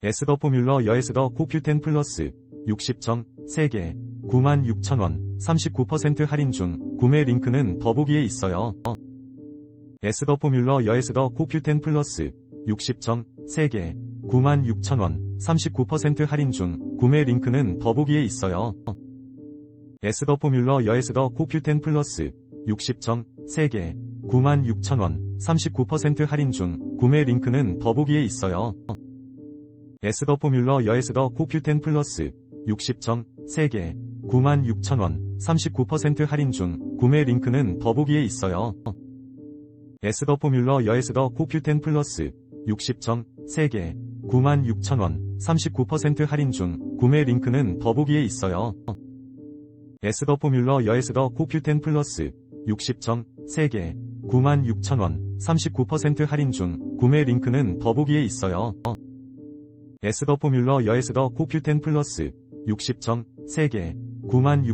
에스더 포뮬러 여에스더 코큐텐 플러스 60정 3개 96,000원 39% 할인 중 구매 링크는 더보기에 있어요. 에스더 포뮬러 여에스더 코큐텐 플러스 60정 3개 96,000원 39% 할인 중 구매 링크는 더보기에 있어요. 에스더 포뮬러 여에스더 코큐텐 플러스 60정 3개 96,000원 39% 할인 중 구매 링크는 더보기에 있어요. 에스더 포뮬러 여에스더 코큐텐 플러스 60정 3개 96,000원 39% 할인 중 구매 링크는 더보기에 있어요. 에스더 포뮬러 여에스더 코큐텐 플러스 60정 3개 96,000원 39% 할인 중 구매 링크는 더보기에 있어요. 에스더 포뮬러 여에스더 코큐텐 플러스 60정 3개 96,000원 39% 할인 중 구매 링크는 더보기에 있어요. 에스더 포뮬러 여에스더 코큐텐 플러스 60정 3개 96,000원